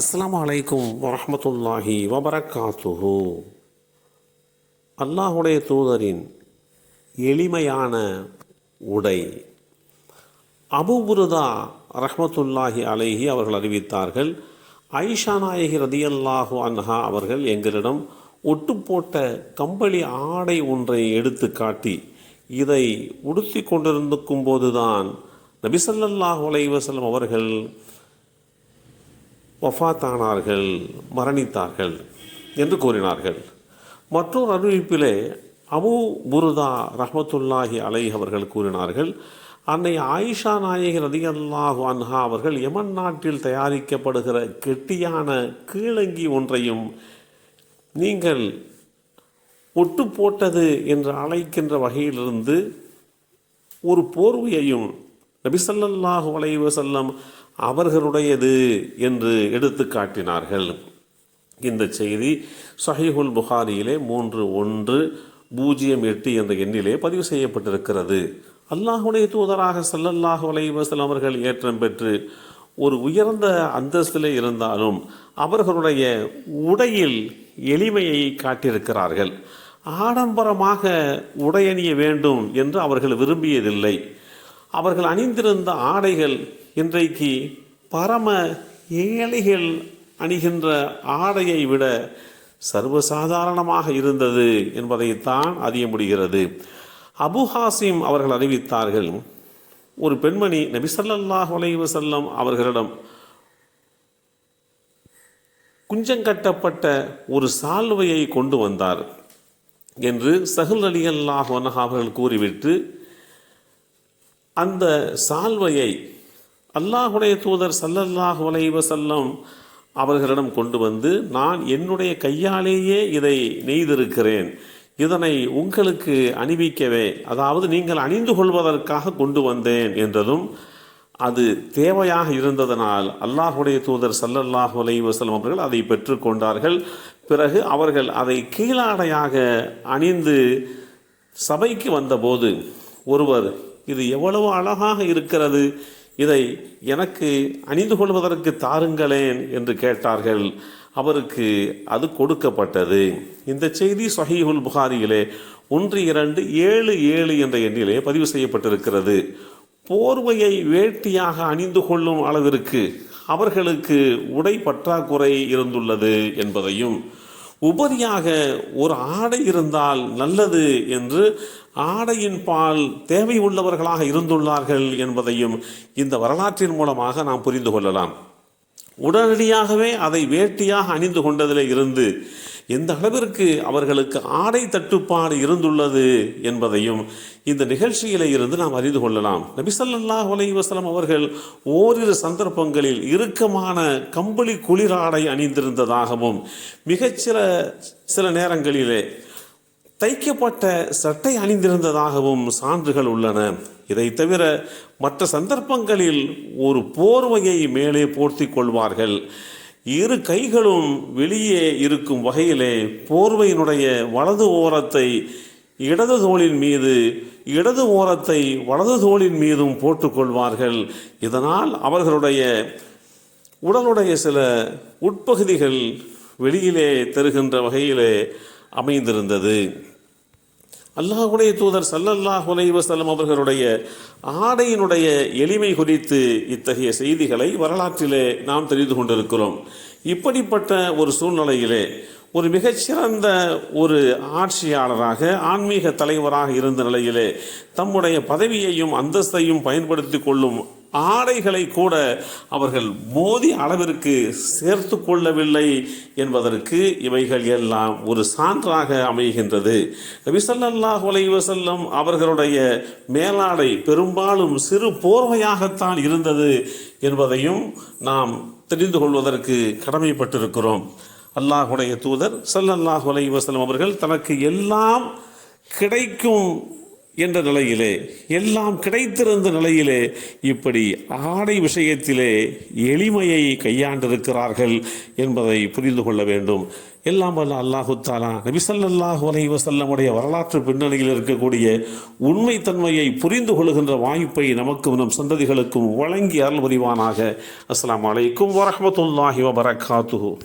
அஸ்லாம் அலைக்கும் வரமத்துல்லாஹி வபரகாத்துஹு. அல்லாஹுடைய தூதரின் எளிமையான உடை. அபு புருதா ரஹ்மத்துல்லாஹி அலைஹி அவர்கள் அறிவித்தார்கள் ஐஷா நாயகி ரதியல்லாஹு அன்ஹா அவர்கள் எங்களிடம் ஒட்டு போட்ட கம்பளி ஆடை ஒன்றை எடுத்து காட்டி இதை உடுத்தி கொண்டிருந்துக்கும் போதுதான் நபிசல்லாஹு அலைவசலம் அவர்கள் வஃபாத்தானார்கள் மரணித்தார்கள் என்று கூறினார்கள். மற்றொரு அறிவிப்பிலே அபு புருதா ரஹமத்துல்லாஹி அலை அவர்கள் கூறினார்கள் அன்னை ஆயிஷா நாயகர் ரதியல்லாஹு அன்ஹா அவர்கள் யமன் நாட்டில் தயாரிக்கப்படுகிற கெட்டியான கீழங்கி ஒன்றையும் நீங்கள் ஒட்டு போட்டது என்று அழைக்கின்ற வகையிலிருந்து ஒரு போர்வையையும் நபிசல்லாஹு அலைஹி அவர்களுடையது என்று எடுத்து காட்டினார்கள். இந்த செய்தி சஹிஹுல் புகாரியிலே மூன்று ஒன்று பூஜ்ஜியம் எட்டு என்ற எண்ணிலே பதிவு செய்யப்பட்டிருக்கிறது. அல்லாஹுடைய தூதராக சல்லல்லாஹு அலைஹி அவர்கள் ஏற்றம் பெற்று ஒரு உயர்ந்த அந்தஸ்திலே இருந்தாலும் அவர்களுடைய உடையில் எளிமையை காட்டியிருக்கிறார்கள். ஆடம்பரமாக உடையணிய வேண்டும் என்று அவர்கள் விரும்பியதில்லை. அவர்கள் அணிந்திருந்த ஆடைகள் இன்றைக்கு பரம ஏழைகள் அணிகின்ற ஆடையை விட சர்வசாதாரணமாக இருந்தது என்பதைத்தான் அறிய முடிகிறது. அபுஹாசிம் அவர்கள் அறிவித்தார்கள் ஒரு பெண்மணி நபிசல்லாஹ் வசல்லம் அவர்களிடம் குஞ்சங்கட்டப்பட்ட ஒரு சால்வையை கொண்டு வந்தார் என்று சகுல் அலி அல்லாஹ் அவர்கள் கூறிவிட்டு அந்த சால்வையை அல்லாஹுடைய தூதர் சல்லல்லாஹு அலைவசல்லம் அவர்களிடம் கொண்டு வந்து நான் என்னுடைய கையாலேயே இதை நெய்திருக்கிறேன். இதனை உங்களுக்கு அணிவிக்கவே. அதாவது நீங்கள் அணிந்து கொள்வதற்காக கொண்டு வந்தேன் என்றதும் அது தேவையாக இருந்ததனால் அல்லாஹுடைய தூதர் சல்லல்லாஹு அலைவசல்லம் அவர்கள் அதை பெற்றுக்கொண்டார்கள் பிறகு அவர்கள் அதை கீழாடையாக அணிந்து சபைக்கு வந்தபோது ஒருவர் இது எவ்வளவு அழகாக இருக்கிறது. இதை எனக்கு அணிந்து கொள்வதற்கு தாருங்களேன் என்று கேட்டார்கள். அவருக்கு அது கொடுக்கப்பட்டது. இந்த செய்தி சஹீஹுல் புகாரியிலே ஒன்று இரண்டு ஏழு ஏழு என்ற எண்ணிலே பதிவு செய்யப்பட்டிருக்கிறது. போர்வையை வேட்டியாக அணிந்து கொள்ளும் அளவிற்கு அவர்களுக்கு உடை பற்றாக்குறை இருந்துள்ளது என்பதையும் உபரியாக ஒரு ஆடை இருந்தால் நல்லது என்று ஆடையின் பால் தேவை உள்ளவர்களாக இருந்துள்ளார்கள் என்பதையும் இந்த வரலாற்றின் மூலமாக நாம் புரிந்து கொள்ளலாம். உடனடியாகவே அதை வேட்டியாக அணிந்து கொண்டதிலே இருந்து எந்த அளவிற்கு அவர்களுக்கு ஆடை தட்டுப்பாடு இருந்துள்ளது என்பதையும் இந்த நிகழ்ச்சியில இருந்து நாம் அறிந்து கொள்ளலாம். நபிசல்லாஹ் வலைவசலம் அவர்கள் ஓரிரு சந்தர்ப்பங்களில் இறுக்கமான கம்பளி குளிராடை அணிந்திருந்ததாகவும் மிகச்சில சில நேரங்களிலே தைக்கப்பட்ட சட்டை அணிந்திருந்ததாகவும் சான்றுகள் உள்ளன. இதை தவிர மற்ற சந்தர்ப்பங்களில் ஒரு போர்வையை மேலே போர்த்தி கொள்வார்கள். இரு கைகளும் வெளியே இருக்கும் வகையிலே போர்வையினுடைய வலது ஓரத்தை இடது தோளின் மீது இடது ஓரத்தை வலது தோளின் மீதும் போட்டுக்கொள்வார்கள். இதனால் அவர்களுடைய உடலுடைய சில உட்பகுதிகள் வெளியிலே தருகின்ற வகையிலே அமைந்திருந்தது. அல்லாஹுடைய தூதர் சல்லல்லாஹ் உலைவசல்லம் அவர்களுடைய ஆடையினுடைய எளிமை குறித்து இத்தகைய செய்திகளை வரலாற்றிலே நாம் தெரிந்து கொண்டிருக்கிறோம். இப்படிப்பட்ட ஒரு சூழ்நிலையிலே ஒரு மிகச்சிறந்த ஒரு ஆட்சியாளராக ஆன்மீக தலைவராக இருந்த நிலையிலே தம்முடைய பதவியையும் அந்தஸ்தையும் பயன்படுத்தி கொள்ளும் ஆடைகளை கூட அவர்கள் மோதி அளவிற்கு சேர்த்து கொள்ளவில்லை என்பதற்கு இவைகள் எல்லாம் ஒரு சான்றாக அமைகின்றது. விசல்லாஹ் செல்லும் அவர்களுடைய மேலாடை பெரும்பாலும் சிறு போர்வையாகத்தான் இருந்தது என்பதையும் நாம் தெரிந்து கொள்வதற்கு கடமைப்பட்டிருக்கிறோம். அல்லாஹுடைய தூதர் சல்லல்லாஹ் வசல்லம் அவர்கள் தனக்கு எல்லாம் கிடைக்கும் என்ற நிலையிலே எல்லாம் கிடைத்திருந்த நிலையிலே இப்படி ஆடை விஷயத்திலே எளிமையை கையாண்டிருக்கிறார்கள் என்பதை புரிந்து கொள்ள வேண்டும். எல்லாம் வல்ல அல்லாஹு தாலா நபிசல்லாஹு அலை வசல்லமுடைய வரலாற்று பின்னணியில் இருக்கக்கூடிய உண்மைத்தன்மையை புரிந்து கொள்கின்ற வாய்ப்பை நமக்கும் நம் சந்ததிகளுக்கும் வழங்கி அருள் புரிவானாக. அஸ்லாம் வலைக்கும் வரமத்துல்லாஹி வபரகாத்துஹு.